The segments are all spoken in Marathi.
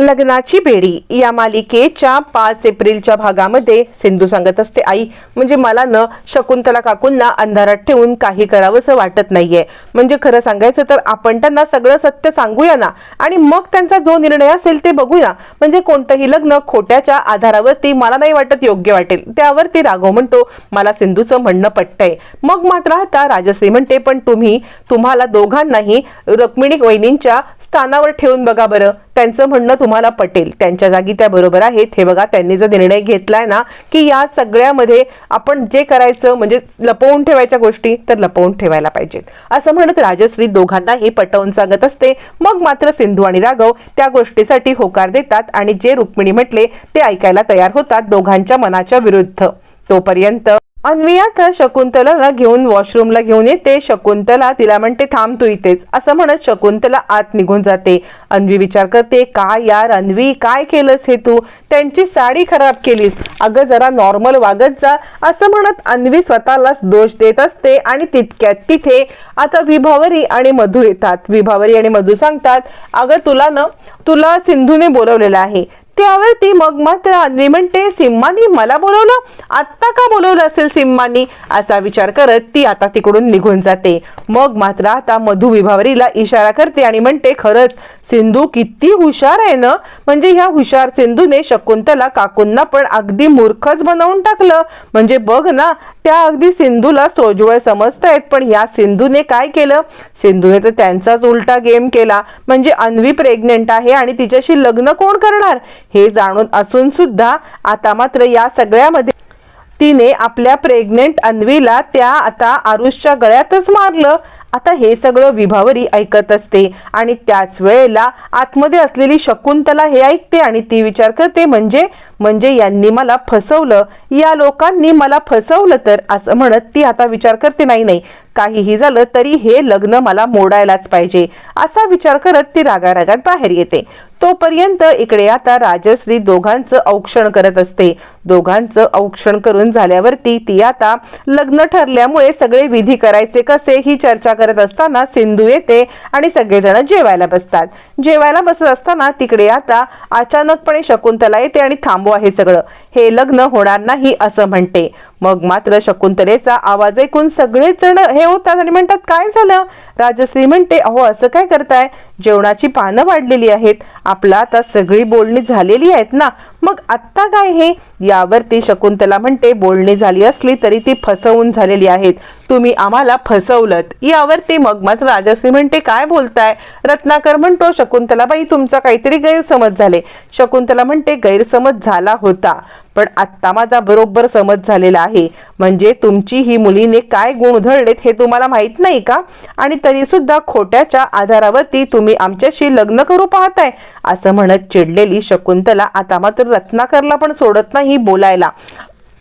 लग्नाची बेडी. या मालिकेच्या पाच एप्रिलच्या भागामध्ये सिंधू सांगत असते आई म्हणजे मला न शकुंतला काकूंना अंधारात ठेवून काही करावंसं वाटत नाहीये. म्हणजे खरं सांगायचं तर आपण त्यांना सगळं सत्य सांगूया ना. आणि मग त्यांचा जो निर्णय असेल ते बघूया. म्हणजे कोणतंही लग्न खोट्याच्या आधारावरती मला नाही वाटत योग्य वाटेल. त्यावरती राघव म्हणतो मला सिंधूचं म्हणणं पटतंय. मग मात्र आता राजश्री म्हणते पण तुम्ही तुम्हाला दोघांनाही रुक्मिणी वहिनींच्या स्थानावर ठेवून बघा बरं. त्यांचं म्हणणं तुम्हाला पटेल. त्यांच्या जागी त्या बरोबर आहेत. हे बघा त्यांनी जर निर्णय घेतलाय ना की या सगळ्यामध्ये आपण जे करायचं म्हणजे लपवून ठेवायच्या गोष्टी तर लपवून ठेवायला पाहिजेत. असं म्हणत राजश्री दोघांनाही पटवून सांगत असते. मग मात्र सिंधू आणि राघव त्या गोष्टीसाठी होकार देतात आणि जे रुक्मिणी म्हटले ते ऐकायला तयार होतात दोघांच्या मनाच्या विरुद्ध. तोपर्यंत अन्वी तर शकुंतलाला घेऊन वॉशरूमला घेऊन येते. शकुंतला तिला म्हणते थांब तू इथेच. असं म्हणत शकुंतला आत निघून जाते. अन्वी विचार करते काय यार अन्वी काय केलंस हे तू? त्यांची साडी खराब केलीस. अगं जरा नॉर्मल वागत जा. असं म्हणत अन्वी स्वतःलाच दोष देत असते आणि तितक्यात तिथे आता विभावरी आणि मधू येतात. विभावरी आणि मधू सांगतात अगं तुला ना तुला सिंधूने बोलवलेलं आहे. त्यावरती मग मात्र अन्वी म्हणते सिम्मानी मला बोलवलं. आत्ता का बोलवलं असेल सिम्मानी? असा विचार करत ती आता तिकडून निघून जाते. मग मात्र आता मधु विभावरीला इशारा करते आणि म्हणते खरंच सिंधू किती हुशार आहे ना? म्हणजे ह्या हुशार सिंधूने शकुंतला काकूंना पण अगदी मूर्खच बनवून टाकलं. म्हणजे बघ ना त्या अगदी सिंधूला सोजवळ समजतायत पण या सिंधूने काय केलं? सिंधूने तर त्यांचाच उलटा गेम केला. म्हणजे अन्वी प्रेग्नेंट आहे आणि तिच्याशी लग्न कोण करणार? हे जाणून असून सुद्धा आता मात्र या सगळ्यामध्ये तिने आपल्या प्रेग्नेंट अन्वीला त्या आता आरुषच्या गळ्यातच मारलं. आता हे सगळं विभावरी ऐकत असते. आणि त्याच वेळेला आतमध्ये असलेली शकुंतला हे ऐकते आणि ती विचार करते म्हणजे? म्हणजे यांनी मला फसवलं. या लोकांनी मला फसवलं तर? असं म्हणत ती आता विचार करते नाही नाही. काहीही झालं तरी हे लग्न मला मोडायलाच पाहिजे असा विचार करत ती रागारागात बाहेर येते. तोपर्यंत इकडे आता राजश्री दोघांचं औक्षण करत असते. दोघांचं औक्षण करून झाल्यावरती ती आता लग्न ठरल्यामुळे सगळे विधी करायचे कसे ही चर्चा करत असताना सिंधू येते आणि सगळेजण जेवायला बसतात. जेवायला बसत असताना तिकडे आता अचानकपणे शकुंतला येते आणि थांबवा हे सगळं. हे लग्न होणार नाही असं म्हणते. मग मात्र शकुंतलेचा आवाज ऐकून सगळेच जण हे होतात आणि म्हणतात काय झालं? राजश्री म्हणते अहो असं काय करताय? जेवणाची पानं वाढलेली आहेत. आपला आता सगळी बोलणी झालेली आहेत ना? मग आत्ता काय हे? यावरती शकुंतला म्हणते बोलणी झाली असली तरी ती फसवून झालेली आहेत. तुम्ही आम्हाला फसवलत. यावरती मग मात्र राजश्री म्हणते काय बोलताय? रत्नाकर म्हणतो शकुंतलाबाई तुमचा काहीतरी गैरसमज झाले. शकुंतला म्हणते गैरसमज झाला होता पण आत्ता माझा बरोबर समज झालेला आहे. म्हणजे तुमची ही मुलीने काय गुण उधळलेत हे तुम्हाला माहीत नाही का? आणि तरीसुद्धा खोट्याच्या आधारावरती तुम्ही आमच्याशी लग्न करू पाहताय असं म्हणत चिडलेली शकुंतला आता मात्र रत्नाकरला पण सोडत नाही बोलायला.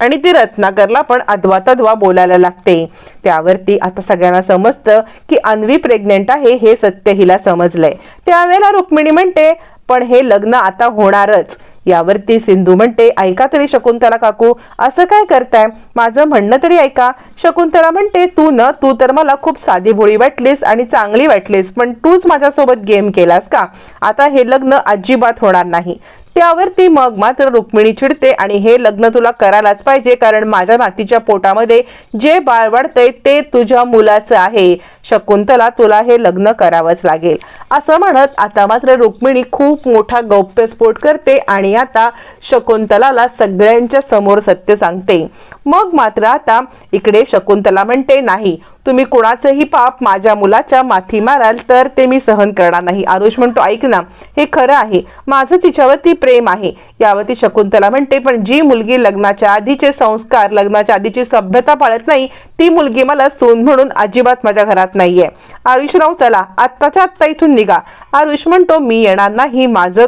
आणि ती रत्नाकरला पण अद्वा तद्वा बोलायला लागते. त्यावरती आता सगळ्यांना समजतं की अन्वी प्रेग्नेंट आहे हे सत्य हिला समजलंय. त्यावेळेला रुक्मिणी म्हणते पण हे लग्न आता होणारच. यावरती सिंधू म्हणते ऐका तरी शकुंतला काकू असं काय करताय? माझं म्हणणं तरी ऐका. शकुंतला म्हणते तू न तू तर मला खूप साधी भोळी वाटलीस आणि चांगली वाटलीस पण तूच माझ्यासोबत गेम केलास का? आता हे लग्न अजिबात होणार नाही. त्यावरती मग मात्र रुक्मिणी चिडते आणि हे लग्न तुला करायलाच पाहिजे कारण माझ्या नातीच्या पोटामध्ये जे बाळ वाढतंय ते तुझ्या मुलाचं आहे. शकुंतला तुला हे लग्न करावंच लागेल. असं म्हणत आता मात्र रुक्मिणी खूप मोठा गौप्यस्फोट करते आणि आता शकुंतलाला सगळ्यांच्या समोर सत्य सांगते. मग मात्र आता इकडे शकुंतला म्हणते नाही तुम्ही कुणाचंही पाप माझ्या मुलाच्या माथी माराल तर ते मी सहन करणार नाही. आरुष म्हणतो ऐक ना हे खरं आहे. माझं तिच्यावरती प्रेम आहे. यावरती शकुंतला म्हणते पण जी मुलगी लग्नाच्या आधीचे संस्कार लग्नाच्या आधीची सभ्यता पाळत नाही ती मुलगी मला सून म्हणून अजिबात माझ्या घरात नाहीये. आयुषराव चला आत्ताच्या आत्ता इथून निघा. आयुष म्हणतो मी येणार नाही माझं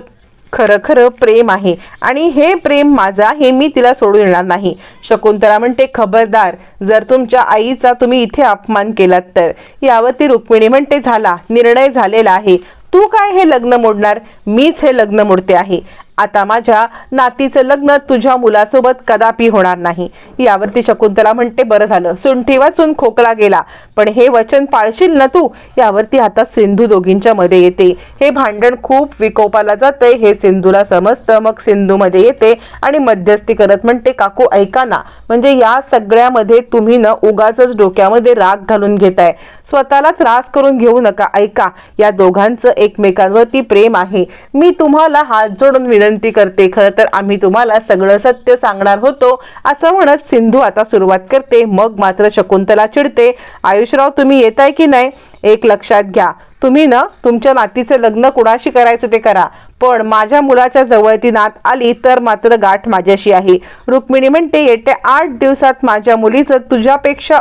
खरं खरं प्रेम आहे. आणि हे प्रेम माझं आहे मी तिला सोडून येणार नाही. शकुंतला म्हणते खबरदार जर तुमच्या आईचा तुम्ही इथे अपमान केलात तर. यावरती रुक्मिणी म्हणते झाला निर्णय झालेला आहे. तू काय हे लग्न मोडणार? मीच हे लग्न मोडते आहे. आता माझ्या नातीचं लग्न तुझ्या मुलासोबत कदापि होणार नाही. यावरती शकुंतला म्हणते बरं झालं. सुंठी वाचून खोकला गेला. पण हे वचन पाळशील ना तू? यावरती आता सिंधू दोघींच्या मध्ये येते. हे भांडण खूप विकोपाला जाते हे सिंधूला समजतं. मग सिंधू मध्ये येते आणि मध्यस्थी करत म्हणते काकू ऐका ना. म्हणजे या सगळ्यामध्ये तुम्ही ना उगाच डोक्यामध्ये राग घालून घेताय. स्वतःला त्रास करून घेऊ नका. ऐका या दोघांचं एकमेकांवरती प्रेम आहे. मी तुम्हाला हात जोडून विनंती करते खरं तर आम्ही तुम्हाला सगळं सत्य सांगणार होतो असं म्हणत सिंधू आता सुरुवात करते मग मात्र शकुंतला चिडते. आयुषराव तुम्ही येताय की नाही? एक लक्षात घ्या. तुम्ही ना तुमच्या नातीचं लग्न कुणाशी करायचं ते करा. पण माझ्या मुलाच्या जवळ ती नात आली तर मात्र गाठ माझ्याशी आहे. रुक्मिणी म्हणते येत्या आठ दिवसात माझ्या मुलीचं तुझ्यापेक्षा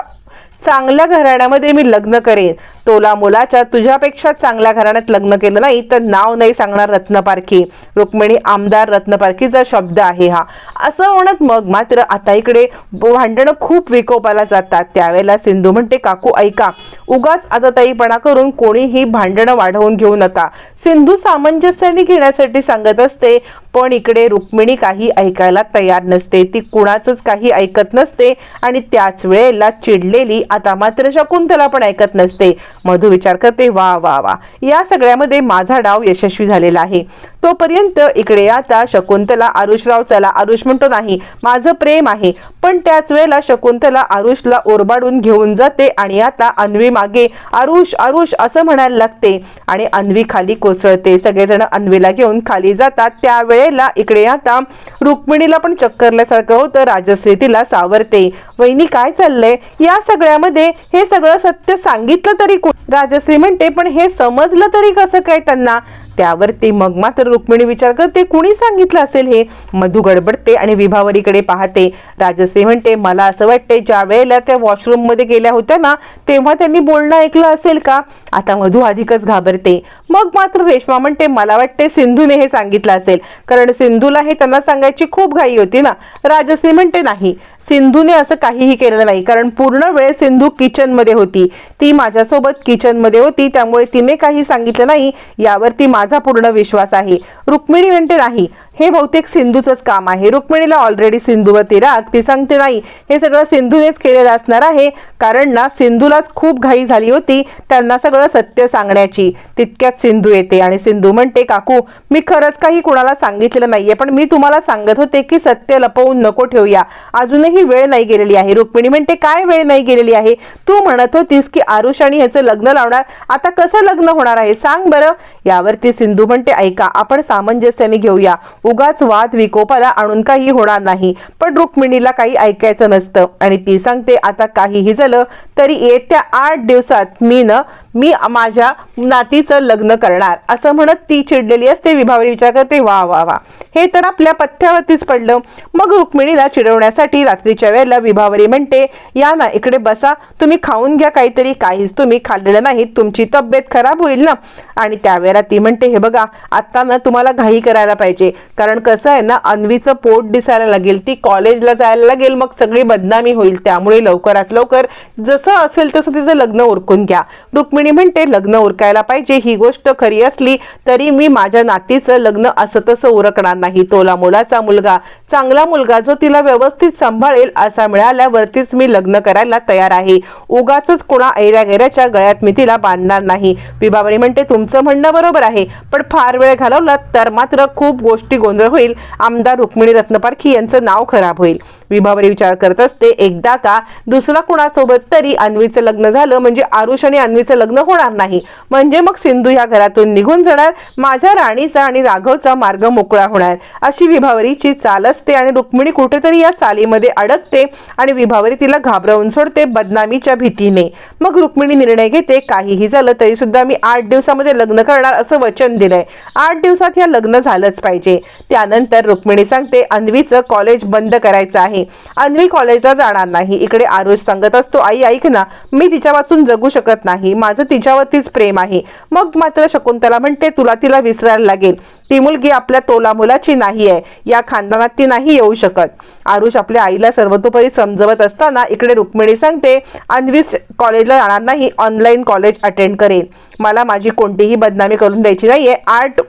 चांगल्या घराण्यामध्ये मी लग्न करेन. तोला मुलाच्या तुझ्यापेक्षा चांगल्या घराण्यात लग्न केलं नाही तर नाव नाही सांगणार रत्नपारखी. रुक्मिणी आमदार रत्नपारखीचा शब्द आहे हा. असं म्हणत मग मात्र आता इकडे भांडणं खूप विकोपाला जातात. त्यावेळेला सिंधू म्हणते काकू ऐका उगाच आता ताईपणा करून कोणीही भांडणं वाढवून घेऊ नका. सिंधू सामंजस्याने घेण्यासाठी सांगत असते पण इकडे रुक्मिणी काही ऐकायला तयार नसते. ती कुणाचंच काही ऐकत नसते आणि त्याच वेळेला चिडलेली आता मात्र शकुंतला पण ऐकत नसते. मधू विचार करते वा वा वा. या सगळ्यामध्ये माझा डाव यशस्वी झालेला आहे. तोपर्यंत इकडे आता शकुंतला आरुषराव चला आरुष म्हणतो नाही माझं प्रेम आहे. पण त्याच वेळेला शकुंतला आरुषला ओरबाडून घेऊन जाते आणि आता अन्वी मागे आरुष आरुष असं म्हणायला लागते. आणि अन्वी खाली कोसळते. सगळेजण अन्वीला घेऊन खाली जातात. त्यावेळेला इकडे आता रुक्मिणीला पण चक्करल्यासारखं होतं. राजश्री तिला सावरते. वहिनी काय चाललंय? या सगळ्यामध्ये हे सगळं सत्य सांगितलं तरी राजश्री म्हणते पण हे समजलं तरी कसं काय त्यांना? त्यावरती मग मात्र रुक्मिणी विचार करते कुणी सांगितलं असेल हे? मधू गडबडते आणि विभावरीकडे पाहते. राजश्री म्हणते मला असं वाटते ज्या वेळेला त्या वॉशरूममध्ये गेल्या होत्या ना तेव्हा त्यांनी बोलणं ऐकलं असेल का? आता मधू अधिकच घाबरते. मग मात्र रेश्मा म्हणते मला वाटते सिंधूने हे सांगितलं असेल. कारण सिंधूला हे त्यांना सांगायची खूप घाई होती ना. राजश्री म्हणते नाही सिंधूने असं काहीही केलं नाही. कारण पूर्ण वेळ सिंधू किचनमध्ये होती. ती माझ्यासोबत किचनमध्ये होती. त्यामुळे तिने काही सांगितलं नाही. यावरती माझा पूर्ण विश्वास आहे. रुक्मिणी म्हणते नाही हे बहुतेक सिंधूचंच काम आहे. रुक्मिणीला ऑलरेडी सिंधूवरती राग. ती सांगते नाही हे सगळं सिंधूनेच केलेलं असणार आहे. कारण ना सिंधूलाच खूप घाई झाली होती त्यांना सगळं सत्य सांगण्याची. तितक्याच सिंधू येते आणि सिंधू म्हणते काकू मी खरंच काही कुणाला सांगितलेलं नाहीये पण मी तुम्हाला सांगत होते की सत्य लपवून नको ठेवूया. अजूनही वेळ नाही गेलेली आहे. रुक्मिणी म्हणते काय वेळ नाही गेलेली आहे? तू म्हणत होतीस की आरुष आणि ह्याचं लग्न लावणार. आता कसं लग्न होणार आहे? सांग बरं. यावरती सिंधू म्हणते ऐका आपण सामंजस्याने घेऊया. उगाच वाद विकोपाला आणून काही होणार नाही. पण रुक्मिणीला काही ऐकायचं नसतं. आणि ती सांगते आता काहीही झालं तरी येत्या आठ दिवसात मी न मी माझ्या नातीचं लग्न करणार. असं म्हणत ती चिडलेली असते. विभावरी विचार करते वा वा वा. हे तर आपल्या पथ्यावरतीच पडलं. मग रुक्मिणीला चिडवण्यासाठी रात्रीच्या वेळेला विभावरी म्हणते या ना इकडे बसा. तुम्ही खाऊन घ्या काहीतरी. काहीच तुम्ही खाल्लेलं नाही. तुमची तब्येत खराब होईल ना. आणि त्यावेळेला ती म्हणते हे बघा आत्ता ना तुम्हाला घाई करायला पाहिजे. कारण कसं आहे ना अन्वीचं पोट दिसायला लागेल. ती कॉलेजला जायला लागेल. मग सगळी बदनामी होईल. त्यामुळे लवकरात लवकर जसं असेल तसं तिचं लग्न उरकून घ्या. रुक्मिणी म्हणते लग्न उरकायला पाहिजे ही गोष्ट खरी असली तरी मी माझ्या नातीचं लग्न असं तसं उरकणार नाही. तोला मुलाचा मुलगा चांगला मुलगा जो तिला व्यवस्थित सांभाळेल असा मिळाल्यावरतीच मी लग्न करायला तयार आहे. उगाच कोणा ऐऱ्या गैऱ्याच्या गळ्यात मी तिला बांधणार नाही. विभावणी म्हणते तुमचं म्हणणं बरोबर आहे पण फार वेळ घालवला तर मात्र खूप गोष्टी गोंधळ होईल. आमदार रुक्मिणी रत्नपारखी यांचं नाव खराब होईल. विभावरी विचार करत असते. एकदा का दुसरा कुणासोबत तरी अन्वीचं लग्न झालं म्हणजे आरुष आणि अन्वीचं लग्न होणार नाही. म्हणजे मग सिंधू या घरातून निघून जाणार. माझ्या राणीचा आणि राघवचा मार्ग मोकळा होणार. अशी विभावरीची चाल असते आणि रुक्मिणी कुठेतरी या चालीमध्ये अडकते आणि विभावरी तिला घाबरवून सोडते बदनामीच्या भीतीने. मग रुक्मिणी निर्णय घेते काहीही झालं तरी सुद्धा मी आठ दिवसामध्ये लग्न करणार असं वचन दिलंय. आठ दिवसात या लग्न झालंच पाहिजे. त्यानंतर रुक्मिणी सांगते अन्वीचं कॉलेज बंद करायचं आहे. अन्वी कॉलेजला जाणार नाही. इकडे आरुष सांगत असतो आई ऐक ना मी तिच्या वाचून जगू शकत नाही. माझं तिच्यावरतीच प्रेम आहे. मग मात्र शकुंतला म्हणते तुला तिला विसरायला लागेल. ती मुलगी आपल्या तोला मुलाची नाही आहे. या खानदानात ती नाही येऊ शकत. आरुष आपल्या आईला सर्वतोपरी समजवत असताना इकडे रुक्मिणी सांगते अन्वी कॉलेजला जाणार नाही. ऑनलाईन कॉलेज अटेंड करेन. मला माझी कोणतीही बदनामी करून द्यायची नाहीये. आर्ट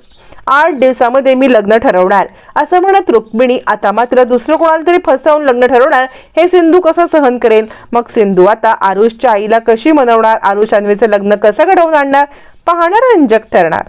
आठ दिवसामध्ये मी लग्न ठरवणार. असं म्हणत रुक्मिणी आता मात्र दुसरं कोणाला तरी फसवून लग्न ठरवणार हे सिंधू कसं सहन करेल? मग सिंधू आता आरुषच्या आईला कशी मनवणार? आरुष अन्वीचं लग्न कसं घडवून आणणार? पाहणार रंजक ठरणार.